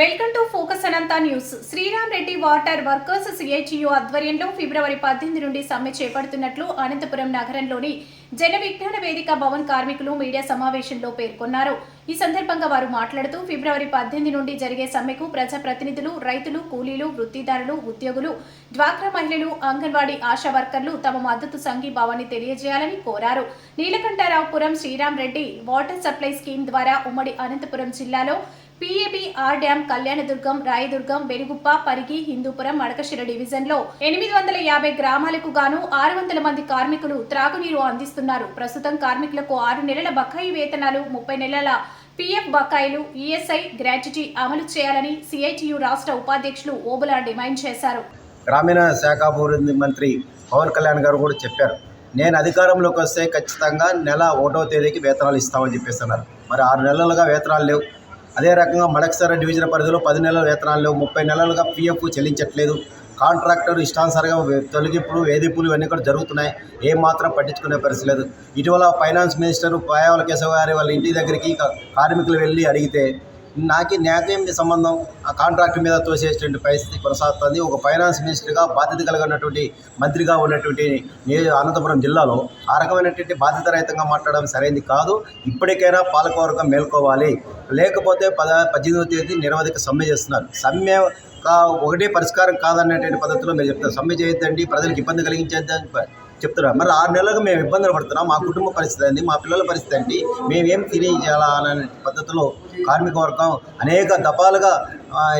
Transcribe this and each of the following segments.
Welcome to focus Anantha news. Sriram Reddy water workers CITU ఆధ్వర్యంలో February పద్దెనిమిది నుండి సమ్మె చేపడుతున్నట్లు అనంతపురం నగరంలోని జన విజ్ఞాన వేదిక భవన్ కార్మికులు మీడియా సమావేశంలో పేర్కొన్నారు. ఈ సందర్భంగా వారు మాట్లాడుతూ ఫిబ్రవరి పద్దెనిమిది నుండి జరిగే సమ్మెకు ప్రజాప్రతినిధులు రైతులు కూలీలు వృత్తిదారులు ఉద్యోగులు డ్వాక్రా మహిళలు అంగన్వాడీ ఆశా వర్కర్లు తమ మద్దతు సంఘీభావాన్ని తెలియజేయాలని కోరారు. Neelakantharavupuram Sriram Reddy water supply scheme ద్వారా ఉమ్మడి అనంతపురం జిల్లాలో పీఏబీ డ్యాం కళ్యాణదుర్గం రాయదుర్గం వెలుగుప్ప పరిగి హిందూపురం మడకశిర డివిజన్లో ఎనిమిది వందల యాభై గ్రామాలకు గాను ఆరు వందల మంది కార్మికులు త్రాగునీరు అందిస్తున్నారు. ప్రస్తుతం కార్మికులకు ఆరు నెలల బకాయి వేతనాలు ముప్పై నెలల పీఎఫ్ బకాయిలు ఈఎస్ఐ గ్రాట్యుటీ అమలు చేయాలని సిఐటియు రాష్ట్ర ఉపాధ్యక్షులు ఓబులా డిమాండ్ చేశారు. గ్రామీణ శాఖాభివృద్ధి మంత్రి పవన్ కళ్యాణ్ గారు కూడా చెప్పారు. నేను అధికారంలోకి వస్తే ఖచ్చితంగా నెల ఒకటో తేదీకి వేతనాలు ఇస్తామని చెప్పేస్తున్నారు మరి ఆరు నెలలుగా వేతనాలు లేవు. అదే రకంగా మడకసర డివిజన్ పరిధిలో పది నెలల వేతనాలు ముప్పై నెలలుగా పీఎఫ్ చెల్లించట్లేదు. కాంట్రాక్టర్ ఇష్టానుసారంగా తొలగింపులు వేధింపులు ఇవన్నీ కూడా జరుగుతున్నాయి. ఏమాత్రం పట్టించుకునే పరిస్థితి లేదు. ఇటీవల ఫైనాన్స్ మినిస్టర్ పాయావల కేశవ గారి వాళ్ళ ఇంటి దగ్గరికి కార్మికులు వెళ్ళి అడిగితే నాకే నాకేం సంబంధం ఆ కాంట్రాక్ట్ మీద తోసేటువంటి పరిస్థితి కొనసాగుతుంది. ఒక ఫైనాన్స్ మినిస్టర్గా బాధ్యత కలిగినటువంటి మంత్రిగా ఉన్నటువంటి అనంతపురం జిల్లాలో ఆ రకమైనటువంటి బాధ్యత రహితంగా మాట్లాడడం సరైనది కాదు. ఇప్పటికైనా పాలకవర్గం మేల్కోవాలి. లేకపోతే పద పద్దెనిమిదవ తేదీ నిరవధిక సమ్మె చేస్తున్నారు. సమ్మె కా- ఒకటే పరిష్కారం కాదనేటువంటి పద్ధతిలో మీరు చెప్తారు. సమ్మె చేయొద్దండి ప్రజలకు ఇబ్బంది కలిగించేద్దని చెప్తున్నారు మరి ఆరు నెలలకు మేము ఇబ్బందులు పడుతున్నాం. మా కుటుంబ పరిస్థితి అండి మా పిల్లల పరిస్థితి అండి మేమేం తెలియజేయాలా అనే పద్ధతిలో కార్మిక వర్గం అనేక దఫాలుగా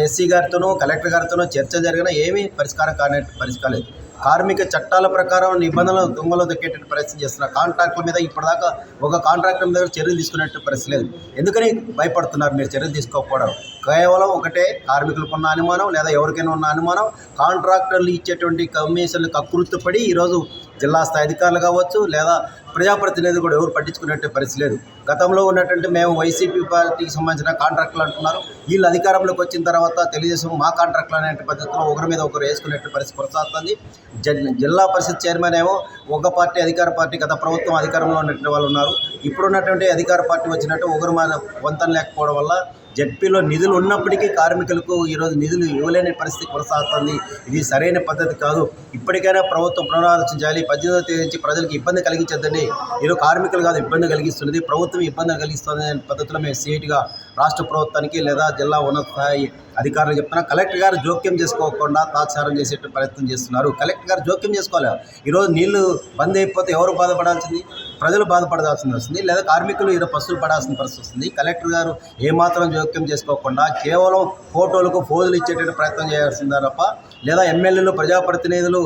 ఎస్సీ గారితోనూ కలెక్టర్ గారితోనూ చర్చ జరిగినా ఏమీ పరిష్కారం కానే పరిష్కారం కార్మిక చట్టాల ప్రకారం నిబంధనలు దొంగలు దొక్కేటట్టు పరిస్థితి చేస్తున్నారు. కాంట్రాక్టుల మీద ఇప్పటిదాకా ఒక కాంట్రాక్టర్ మీద చర్యలు తీసుకునేట్టు పరిస్థితి లేదు. ఎందుకని భయపడుతున్నారు మీరు చర్యలు తీసుకోకపోవడం? కేవలం ఒకటే కార్మికులకు ఉన్న అనుమానం లేదా ఎవరికైనా ఉన్న అనుమానం? కాంట్రాక్టర్లు ఇచ్చేటువంటి కమిషన్లు అకృత్తుపడి ఈరోజు జిల్లా స్థాయి అధికారులు కావచ్చు లేదా ప్రజాప్రతినిధులు కూడా ఎవరు పట్టించుకునే పరిస్థితి లేదు. గతంలో ఉన్నటువంటి మేము వైసీపీ పార్టీకి సంబంధించిన కాంట్రాక్టులు అంటున్నారు. వీళ్ళు అధికారంలోకి వచ్చిన తర్వాత తెలుగుదేశం మా కాంట్రాక్టులు అనే పద్ధతిలో ఒకరి మీద ఒకరు వేసుకునే పరిస్థితి కొనసాగుతుంది. జ- జిల్లా పరిషత్ చైర్మన్ ఏమో ఒక పార్టీ అధికార పార్టీ గత ప్రభుత్వం అధికారంలో ఉన్నటువంటి వాళ్ళు ఉన్నారు. ఇప్పుడున్నటువంటి అధికార పార్టీ వచ్చినట్టు ఒకరు మన వంతన లేకపోవడం వల్ల జడ్పీలో నిధులు ఉన్నప్పటికీ కార్మికులకు ఈరోజు నిధులు ఇవ్వలేని పరిస్థితి కొనసాగుతుంది. ఇది సరైన పద్ధతి కాదు. ఇప్పటికైనా ప్రభుత్వం పునరాలోచించాలి పద్దెనిమిదవ తేదీ నుంచి ప్రజలకు ఇబ్బంది కలిగించద్దని ఈరోజు కార్మికులు కాదు ఇబ్బంది కలిగిస్తున్నది. ప్రభుత్వం ఇబ్బంది కలిగిస్తుంది అనే పద్ధతిలో మేము సీటుగా రాష్ట్ర ప్రభుత్వానికి లేదా జిల్లా ఉన్నత స్థాయి అధికారులు చెప్తున్నా కలెక్టర్ గారు జోక్యం చేసుకోకుండా తాత్సారం చేసే ప్రయత్నం చేస్తున్నారు. కలెక్టర్ గారు జోక్యం చేసుకోవాలి? ఈరోజు నీళ్ళు బంద్ అయిపోతే ఎవరు బాధపడాల్సింది? ప్రజలు బాధపడాల్సింది వస్తుంది లేదా కార్మికులు ఈరోజు పస్తులు పడాల్సిన పరిస్థితి వస్తుంది. కలెక్టర్ గారు ఏమాత్రం జోక్యం చేసుకోకుండా కేవలం ఫోటోలకు ఫోజులు ఇచ్చేటట్టు ప్రయత్నం చేయాల్సిందే తప్ప లేదా ఎమ్మెల్యేలు ప్రజాప్రతినిధులు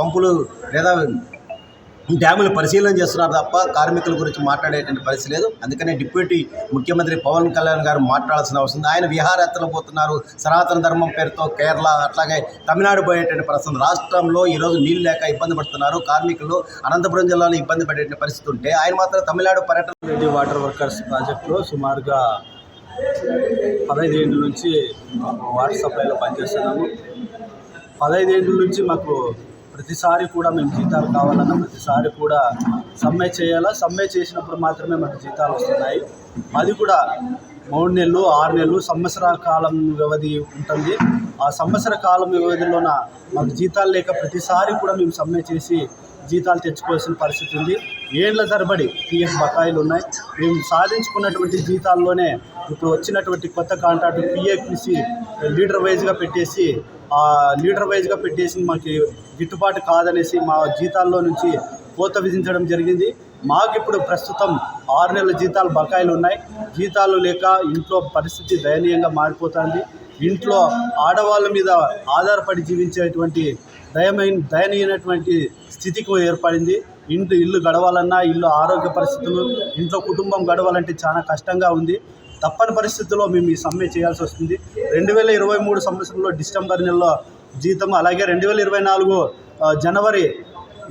పంపులు లేదా డ్యాములు పరిశీలన చేస్తున్నారు తప్ప కార్మికుల గురించి మాట్లాడేటువంటి పరిస్థితి లేదు. అందుకనే డిప్యూటీ ముఖ్యమంత్రి పవన్ కళ్యాణ్ గారు మాట్లాడాల్సిన అవసరం ఉంది. ఆయన విహారయాత్రలు పోతున్నారు. సనాతన ధర్మం పేరుతో కేరళ అట్లాగే తమిళనాడు పోయేటువంటి పరిస్థితి రాష్ట్రంలో ఈరోజు నీళ్ళు లేక ఇబ్బంది పడుతున్నారు. కార్మికులు అనంతపురం జిల్లాలో ఇబ్బంది పడేటువంటి పరిస్థితి ఉంటే ఆయన మాత్రం తమిళనాడు పర్యటన రెడ్డి వాటర్ వర్కర్స్ ప్రాజెక్టులో సుమారుగా పదహైదు ఏళ్ళ నుంచి మాకు వాటర్ సప్లైలో పనిచేస్తున్నాము. పదహైదు ఏళ్ళ నుంచి మాకు ప్రతిసారి కూడా మేము జీతాలు కావాలన్నా ప్రతిసారి కూడా సమ్మె చేయాలా? సమ్మె చేసినప్పుడు మాత్రమే మనకు జీతాలు వస్తున్నాయి. అది కూడా మూడు నెలలు ఆరు నెలలు సంవత్సర కాలం వ్యవధి ఉంటుంది. ఆ సంవత్సర కాలం వ్యవధిలోన మాకు జీతాలు లేక ప్రతిసారి కూడా మేము సమ్మె చేసి జీతాలు తెచ్చుకోవాల్సిన పరిస్థితి ఉంది. ఏళ్ళ తరబడి పిఎఫ్ బకాయిలు ఉన్నాయి. మేము సాధించుకున్నటువంటి జీతాల్లోనే ఇప్పుడు వచ్చినటువంటి కొత్త కాంట్రాక్ట్ పిఏపిసి లీడర్ వైజ్గా పెట్టేసి లీటర్ లీడర్ వైజ్గా పెట్టేసి మాకు గిట్టుబాటు కాదనేసి మా జీతాల్లో నుంచి కోత విధించడం జరిగింది. మాకు ఇప్పుడు ప్రస్తుతం ఆరు నెలల జీతాలు బకాయిలు ఉన్నాయి. జీతాలు లేక ఇంట్లో పరిస్థితి దయనీయంగా మారిపోతుంది. ఇంట్లో ఆడవాళ్ళ మీద ఆధారపడి జీవించేటువంటి దయమైన దయనీయమైనటువంటి స్థితికి ఏర్పడింది. ఇంటి ఇల్లు గడవాలన్నా ఇల్లు ఆరోగ్య పరిస్థితులు ఇంట్లో కుటుంబం గడవాలంటే చాలా కష్టంగా ఉంది. తప్పని పరిస్థితుల్లో మేము ఈ సమ్మె చేయాల్సి వస్తుంది. రెండు వేల ఇరవై మూడు సంవత్సరంలో డిసెంబర్ నెలలో జీతం అలాగే రెండు వేల ఇరవై నాలుగు జనవరి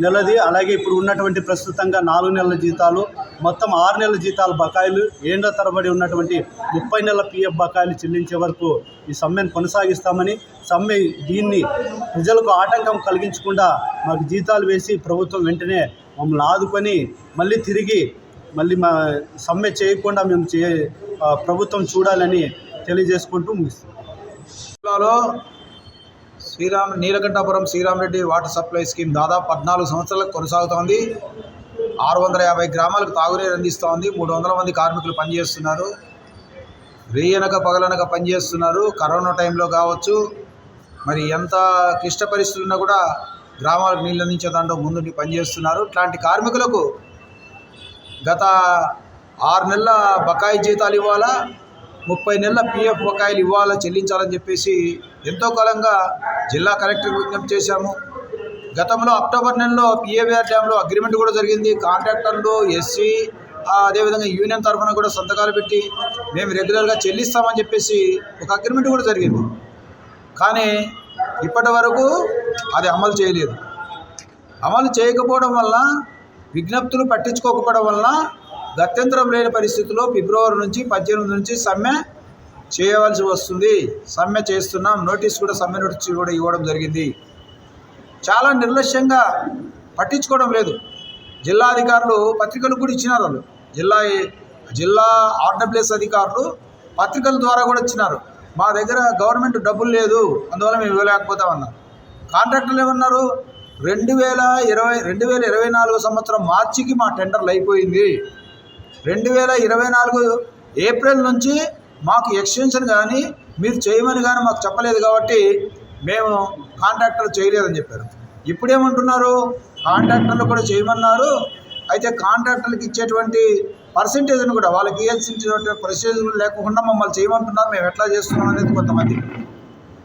నెలది అలాగే ఇప్పుడు ఉన్నటువంటి ప్రస్తుతంగా నాలుగు నెలల జీతాలు మొత్తం ఆరు నెలల జీతాలు బకాయిలు ఏండ్ల తరబడి ఉన్నటువంటి ముప్పై నెలల పిఎఫ్ బకాయిలు చెల్లించే వరకు ఈ సమ్మెను కొనసాగిస్తామని సమ్మె దీన్ని ప్రజలకు ఆటంకం కలిగించకుండా మాకు జీతాలు వేసి ప్రభుత్వం వెంటనే మమ్మల్ని ఆదుకొని మళ్ళీ తిరిగి మళ్ళీ మా సమ్మె చేయకుండా మేము చే ప్రభుత్వం చూడాలని తెలియజేసుకుంటూ ముగిస్తాం జిల్లాలో Sriram Neelakantapuram Sriramareddy water supply scheme దాదాపు పద్నాలుగు సంవత్సరాలకు కొనసాగుతోంది. ఆరు వందల యాభై గ్రామాలకు తాగునీరు అందిస్తోంది. మూడు వందల మంది కార్మికులు పనిచేస్తున్నారు. రేయనక పగలనక పనిచేస్తున్నారు. కరోనా టైంలో కావచ్చు. మరి ఎంత క్లిష్ట పరిస్థితులున్నా కూడా గ్రామాలకు నీళ్ళు అందించే దాంట్లో ముందుండి పనిచేస్తున్నారు. ఇట్లాంటి కార్మికులకు గత ఆరు నెలల బకాయి జీతాలు ఇవ్వాలా? ముప్పై నెలల పిఎఫ్ బకాయిలు ఇవ్వాలా చెల్లించాలని చెప్పేసి ఎంతో కాలంగా జిల్లా కలెక్టర్కి విజ్ఞప్తి చేశాము. గతంలో అక్టోబర్ నెలలో పిఏవిఆర్ డ్యాంలో అగ్రిమెంట్ కూడా జరిగింది. కాంట్రాక్టర్లు ఎస్సీ అదేవిధంగా యూనియన్ తరఫున కూడా సంతకాలు పెట్టి మేము రెగ్యులర్గా చెల్లిస్తామని చెప్పేసి ఒక అగ్రిమెంట్ కూడా జరిగింది. కానీ ఇప్పటి వరకు అది అమలు చేయలేదు. అమలు చేయకపోవడం వల్ల విజ్ఞప్తులు పట్టించుకోకపోవడం వలన గత్యంతరం లేని పరిస్థితుల్లో ఫిబ్రవరి నుంచి పద్దెనిమిది నుంచి సమ్మె చేయవలసి వస్తుంది. సమ్మె చేస్తున్నాం. నోటీస్ కూడా సమ్మె నోటీస్ కూడా ఇవ్వడం జరిగింది. చాలా నిర్లక్ష్యంగా పట్టించుకోవడం లేదు. జిల్లా అధికారులు పత్రికలు కూడా ఇచ్చినారు వాళ్ళు. జిల్లా జిల్లా ఆర్డబ్ల్యూఎస్ అధికారులు పత్రికల ద్వారా కూడా ఇచ్చినారు. మా దగ్గర గవర్నమెంట్ డబ్బులు లేదు అందువల్ల మేము ఇవ్వలేకపోతామన్నారు. కాంట్రాక్టర్లు ఏమన్నారు? రెండు వేల ఇరవై రెండు వేల ఇరవై నాలుగు సంవత్సరం మార్చికి మా టెండర్లు అయిపోయింది. రెండు వేల ఇరవై నాలుగు ఏప్రిల్ నుంచి మాకు ఎక్స్టెన్షన్ కానీ మీరు చేయమని కానీ మాకు చెప్పలేదు కాబట్టి మేము కాంట్రాక్టర్ చేయలేదని చెప్పారు. ఇప్పుడేమంటున్నారు? కాంట్రాక్టర్లు కూడా చేయమన్నారు. అయితే కాంట్రాక్టర్లకు ఇచ్చేటువంటి పర్సంటేజ్ను కూడా వాళ్ళకి ఇవ్వాల్సినటువంటి పర్సంటేజ్ లేకుండా మమ్మల్ని చేయమంటున్నారు. మేము ఎట్లా చేస్తున్నాం అనేది కొంతమంది.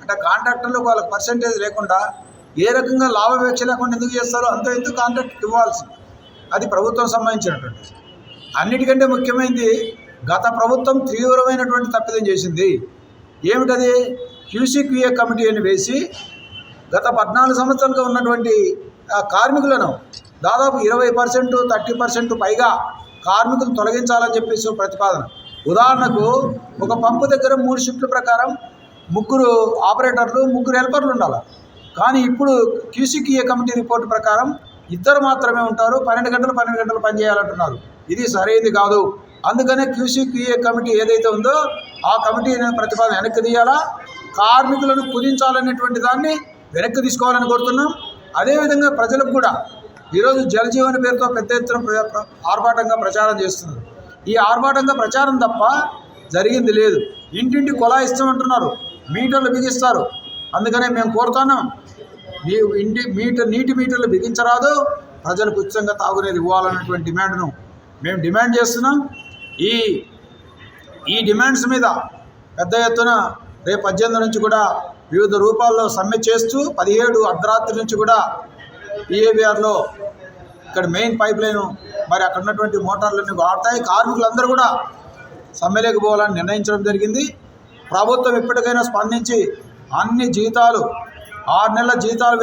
అంటే కాంట్రాక్టర్లకు వాళ్ళకి పర్సంటేజ్ లేకుండా ఏ రకంగా లాభాపేక్ష లేకుండా ఎందుకు చేస్తారో అంత ఎందుకు కాంట్రాక్ట్ ఇవ్వాల్సింది? అది ప్రభుత్వం సంబంధించినటువంటి అన్నిటికంటే ముఖ్యమైనది గత ప్రభుత్వం తీవ్రమైనటువంటి తప్పిదం చేసింది. ఏమిటది? క్యూసీక్యూఏ కమిటీ అని వేసి గత పద్నాలుగు సంవత్సరాలుగా ఉన్నటువంటి ఆ, కార్మికులను దాదాపు ఇరవై పర్సెంట్ థర్టీ పర్సెంట్ పైగా కార్మికులు తొలగించాలని చెప్పేసి ప్రతిపాదన. ఉదాహరణకు ఒక పంపు దగ్గర మూడు షిఫ్ట్ల ప్రకారం ముగ్గురు ఆపరేటర్లు ముగ్గురు హెల్పర్లు ఉండాలి. కానీ ఇప్పుడు క్యూసీక్యూఏ కమిటీ రిపోర్ట్ ప్రకారం ఇద్దరు మాత్రమే ఉంటారు. పన్నెండు గంటలు పన్నెండు గంటలు పనిచేయాలంటున్నారు. ఇది సరైనది కాదు. అందుకనే క్యూసీక్యూఏ కమిటీ ఏదైతే ఉందో ఆ కమిటీ ప్రతిపాదన వెనక్కి తీయాలా? కార్మికులను కుదించాలనేటువంటి దాన్ని వెనక్కి తీసుకోవాలని కోరుతున్నాం. అదేవిధంగా ప్రజలకు కూడా ఈరోజు జలజీవన పేరుతో పెద్ద ఎత్తున ప్ర- ఆర్భాటంగా ప్రచారం చేస్తున్నారు. ఈ ఆర్భాటంగా ప్రచారం తప్ప జరిగింది లేదు. ఇంటింటి కుళాయి ఇస్తామంటున్నారు. మీటర్లు బిగిస్తారు. అందుకనే మేము కోరుతున్నాం. మీ ఇంటి మీటర్ నీటి మీటర్లు బిగించరాదు. ప్రజలకు ఉచితంగా తాగునీరు ఇవ్వాలన్నటువంటి డిమాండ్ను మేము డిమాండ్ చేస్తున్నాం. ఈ ఈ డిమాండ్స్ మీద పెద్ద ఎత్తున రేపు పద్దెనిమిది నుంచి కూడా వివిధ రూపాల్లో సమ్మె చేస్తూ పదిహేడు అర్ధరాత్రి నుంచి కూడా ఈఏబిఆర్లో ఇక్కడ మెయిన్ పైప్ లైన్ మరి అక్కడ ఉన్నటువంటి మోటార్లన్నీ వాడతాయి. కార్మికులందరూ కూడా సమ్మెలోకి పోవాలని నిర్ణయించడం జరిగింది. ప్రభుత్వం ఇప్పటికైనా స్పందించి అన్ని జీతాలు ఆరు నెలల జీతాలు